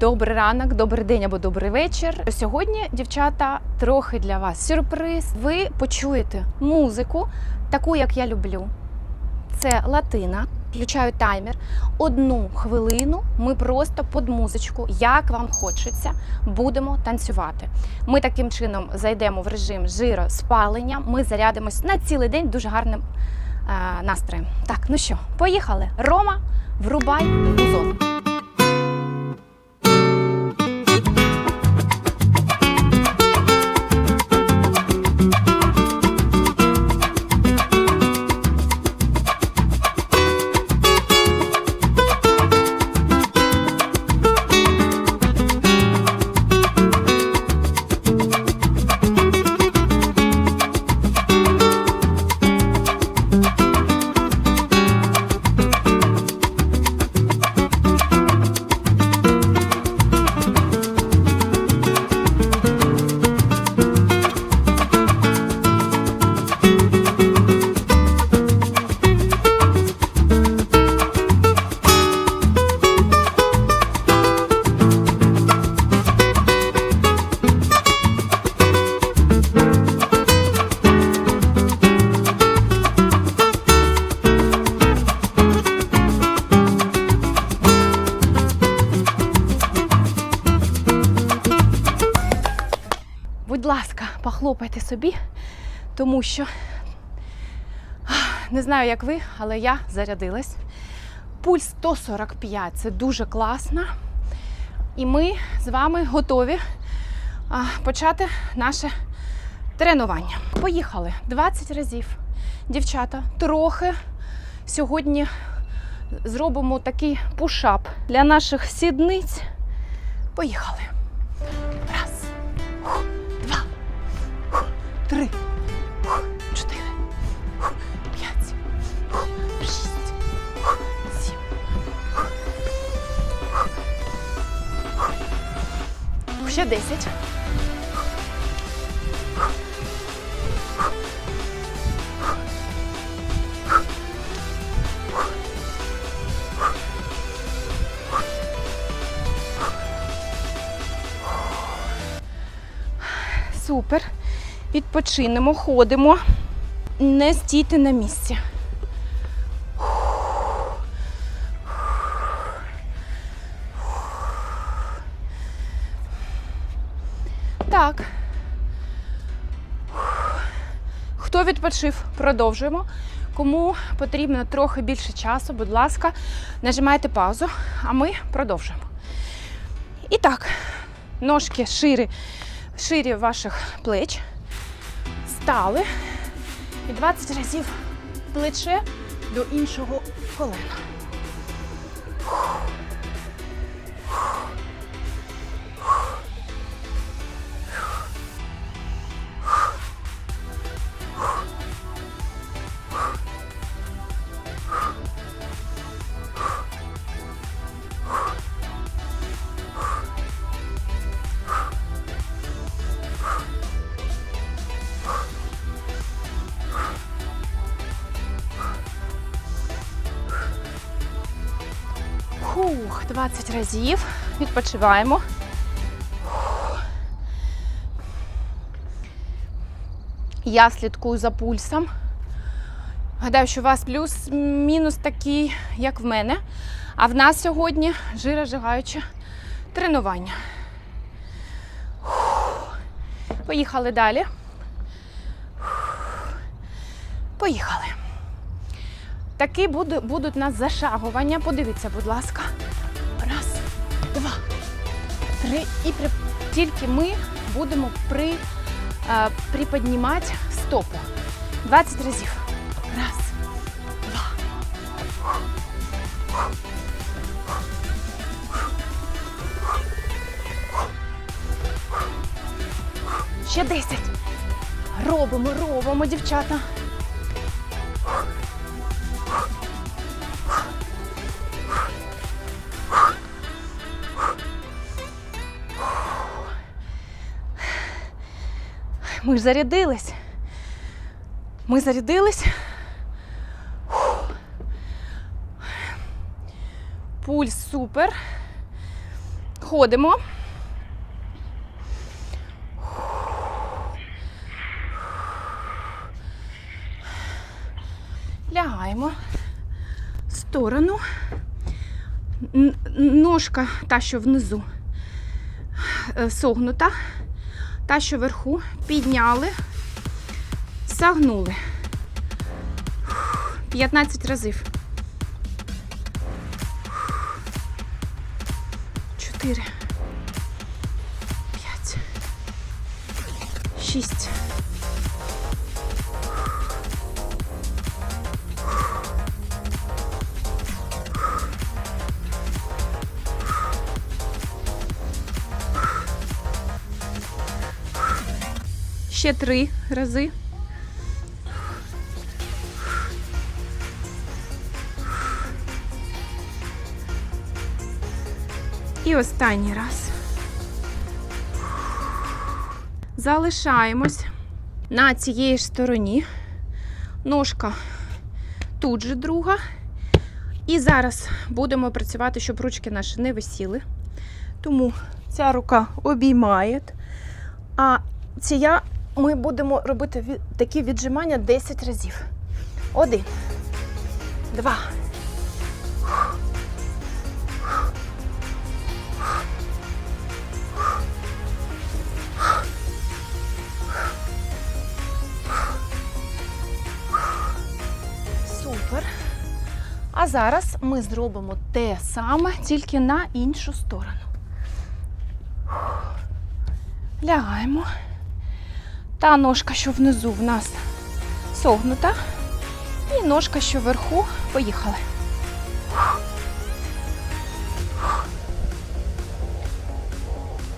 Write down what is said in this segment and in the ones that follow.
Добрий ранок, добрий день або добрий вечір. Сьогодні, дівчата, трохи для вас сюрприз. Ви почуєте музику, таку як я люблю. Це латина. Включаю таймер. Одну хвилину ми просто під музичку, як вам хочеться, будемо танцювати. Ми таким чином зайдемо в режим жироспалення. Ми зарядимось на цілий день дуже гарним е, настроєм. Так, ну що, поїхали. Рома, врубай музон. Собі, тому що не знаю, як ви, але я зарядилась. Пульс 145 це дуже класно. І ми з вами готові почати наше тренування. Поїхали 20 разів. Дівчата, трохи сьогодні зробимо такий пушап для наших сідниць. Поїхали. Три, чотири, п'ять, шість, сім. Ще десять. Відпочинемо, ходимо. Не стійте на місці. Так. Хто відпочив, продовжуємо. Кому потрібно трохи більше часу, будь ласка, нажимайте паузу, а ми продовжуємо. І так, ножки шири, ширі ваших плеч. Стали. І 20 разів плече до іншого колена. 20 разів. Відпочиваємо. Я слідкую за пульсом. Гадаю, що у вас плюс-мінус такий, як в мене. А в нас сьогодні жирожигаюче тренування. Поїхали далі. Поїхали. Такі будуть у нас зашагування. Подивіться, будь ласка. І при... тільки ми будемо при... приподнімати стопу. 20 разів. Раз, два. Ще 10. Робимо, робимо, дівчата. Ми ж зарядились. Ми зарядились. Фух. Пульс супер. Ходимо. Лягаємо в сторону. Ножка, та, що внизу, е, согнута, та, що вверху, підняли, сагнули. 15 разів. 4, 5, 6. Ще три рази. І останній раз. Залишаємось на цієї ж стороні. Ножка тут же друга. І зараз будемо працювати, щоб ручки наші не висіли. Тому ця рука обіймає, а ця ми будемо робити такі віджимання 10 разів. Один, два. Супер. А зараз ми зробимо те саме, тільки на іншу сторону. Лягаємо. Та ножка, що внизу в нас согнута, і ножка, що вверху, поїхали.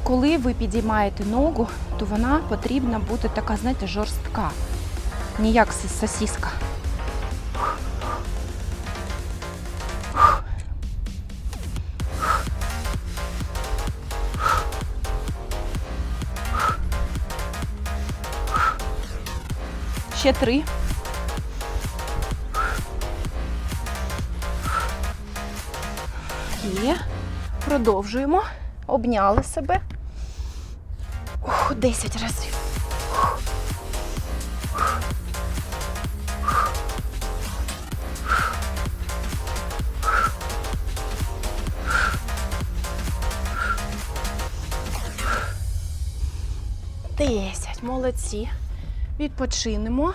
Коли ви підіймаєте ногу, то вона потрібна бути така, знаєте, жорстка, ніяк сосіска. Ще три. Є. Продовжуємо. Обняли себе. Ух, 10 разів. Десять. Молодці. Відпочинемо.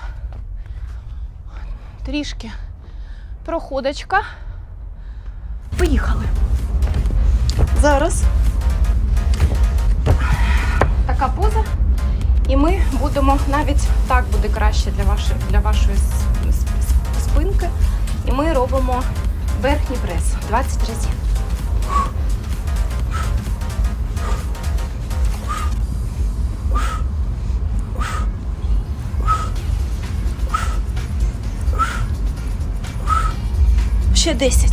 Трішки проходочка. Поїхали. Зараз така поза. І ми будемо навіть так буде краще для вашої, для вашої спинки. І ми робимо верхній прес 20 разів. Ще 10.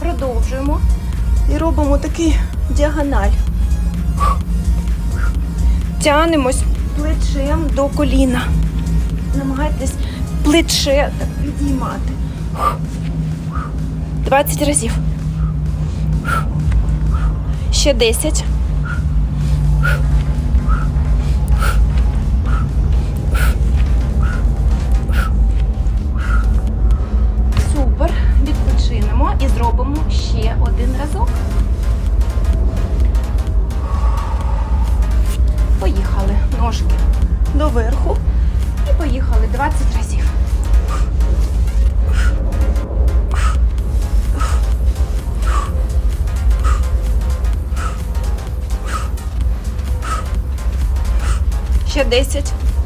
Продовжуємо і робимо такий діагональ. Тянемось плечем до коліна. Намагайтесь плече так підіймати. 20 разів. Ще 10. Ще 10.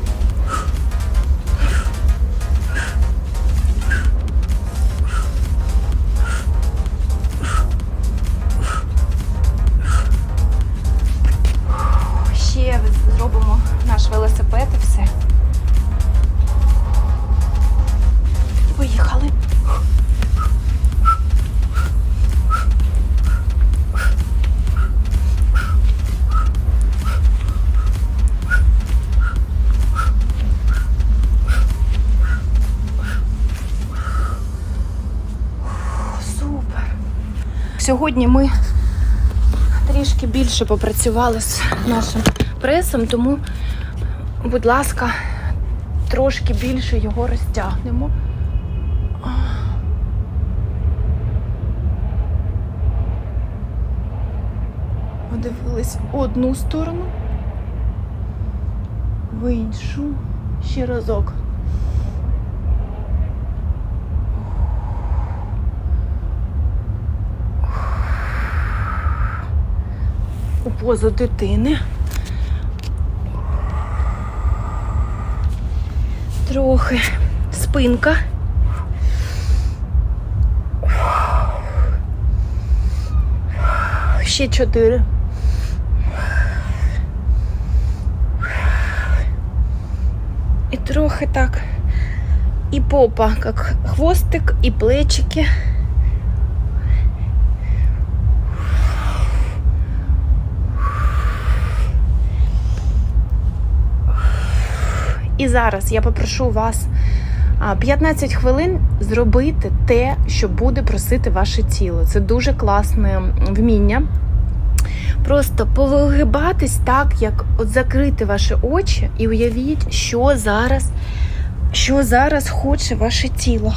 Сьогодні ми трішки більше попрацювали з нашим пресом, тому, будь ласка, трошки більше його розтягнемо. Подивились одну сторону, в іншу. Ще разок. Позу дитини. Трохи спинка. Ще чотири. І трохи так. І попа, як хвостик, і плечики. І зараз я попрошу вас 15 хвилин зробити те, що буде просити ваше тіло. Це дуже класне вміння. Просто повигибатись так, як от закрити ваші очі і уявіть, що зараз, що зараз хоче ваше тіло.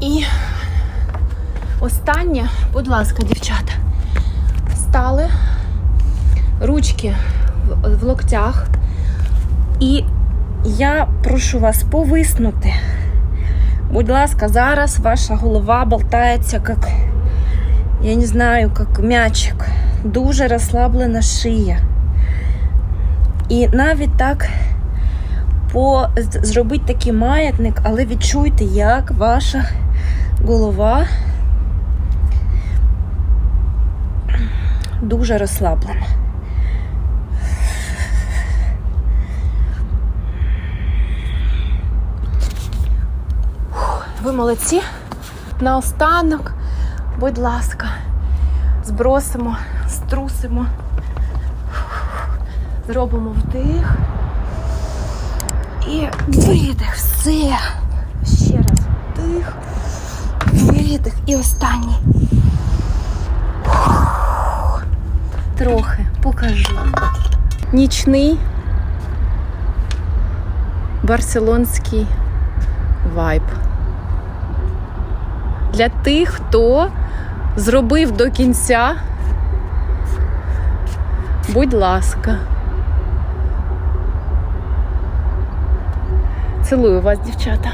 І останнє, будь ласка, дівчата, стали ручки в, в локтях. І я прошу вас повиснути. Будь ласка, зараз ваша голова болтається, як, я не знаю, як м'ячик. Дуже розслаблена шия. І навіть так по, зробіть такий маятник, але відчуйте, як ваша голова дуже розслаблена. Ви молодці. Наостанок, будь ласка, збросимо, струсимо, зробимо вдих. І видих, все. Ще раз вдих, видих і останній. Трохи покажу. Нічний барселонський вайб. Для тих, хто зробив до кінця, будь ласка. Цілую вас, дівчата.